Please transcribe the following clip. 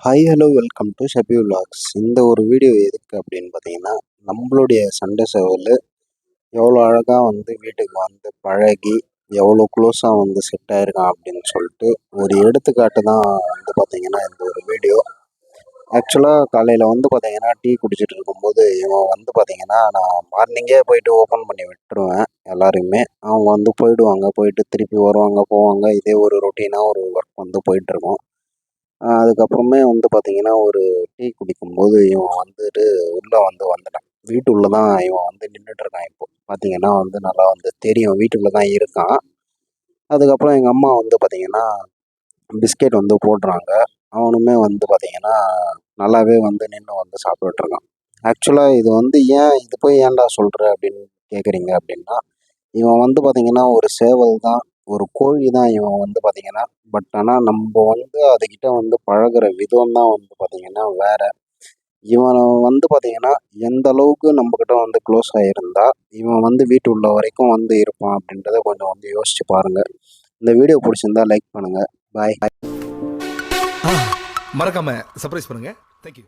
Hi hello welcome to Shabi vlogs. இந்த ஒரு video எதுக்கு அப்படின்னு பார்த்தீங்கன்னா நம்மளுடைய சண்டை சேவல் எவ்வளோ அழகாக வந்து வீட்டுக்கு வந்து பழகி எவ்வளோ க்ளோஸாக வந்து செட் ஆயிருக்கான் அப்படின்னு சொல்லிட்டு ஒரு எடுத்துக்காட்டு தான் வந்து பார்த்தீங்கன்னா இந்த ஒரு வீடியோ ஆக்சுவலாக காலையில் வந்து பார்த்தீங்கன்னா டீ குடிச்சிட்டு இருக்கும்போது இவன் வந்து பார்த்தீங்கன்னா நான் மார்னிங்கே போயிட்டு ஓப்பன் பண்ணி விட்டுருவேன் எல்லாரையுமே. அவங்க வந்து போயிடுவாங்க போயிட்டு திருப்பி வருவாங்க போவாங்க. இதே ஒரு ரொட்டீனாக ஒரு ஒர்க் வந்து போயிட்டுருக்கும் அதுக்கப்புறமே வந்து பார்த்தீங்கன்னா ஒரு டீ குடிக்கும்போது இவன் வந்துட்டு உள்ளே வந்து வந்துட்டான். வீட்டுள்ள தான் இவன் வந்து நின்றுட்டு இருக்கான் இப்போ. பார்த்தீங்கன்னா வந்து நல்லா வந்து தெரியும். வீட்டுக்குள்ள தான் இருக்கான். அதுக்கப்புறம் எங்கள் அம்மா வந்து பார்த்தீங்கன்னா பிஸ்கெட் வந்து போடுறாங்க. அவனுமே வந்து பார்த்தீங்கன்னா நல்லாவே வந்து நின்று வந்து சாப்பிட்டுருக்கான் இருக்கான் ஆக்சுவலாக இது வந்து ஏன் இது போய் ஏன்டா சொல்கிற அப்படின்னு கேட்குறீங்க அப்படின்னா இவன் வந்து பார்த்தீங்கன்னா ஒரு சேவல் தான் ஒரு கோழி தான் இவன் வந்து பார்த்தீங்கன்னா பட் ஆனால் நம்ம வந்து அதுக்கிட்ட வந்து பழகுற விதம் தான் வந்து பார்த்தீங்கன்னா வேற. இவனை வந்து பார்த்தீங்கன்னா எந்த அளவுக்கு நம்மக்கிட்ட வந்து க்ளோஸ் ஆகியிருந்தா இவன் வந்து வீட்டு உள்ள வரைக்கும் வந்து இருப்பான் அப்படின்றத கொஞ்சம் வந்து யோசிச்சு பாருங்கள் இந்த வீடியோ பிடிச்சிருந்தா லைக் பண்ணுங்க. பாய் மறக்காம சர்ப்ரைஸ் பண்ணுங்கள் தேங்க்யூ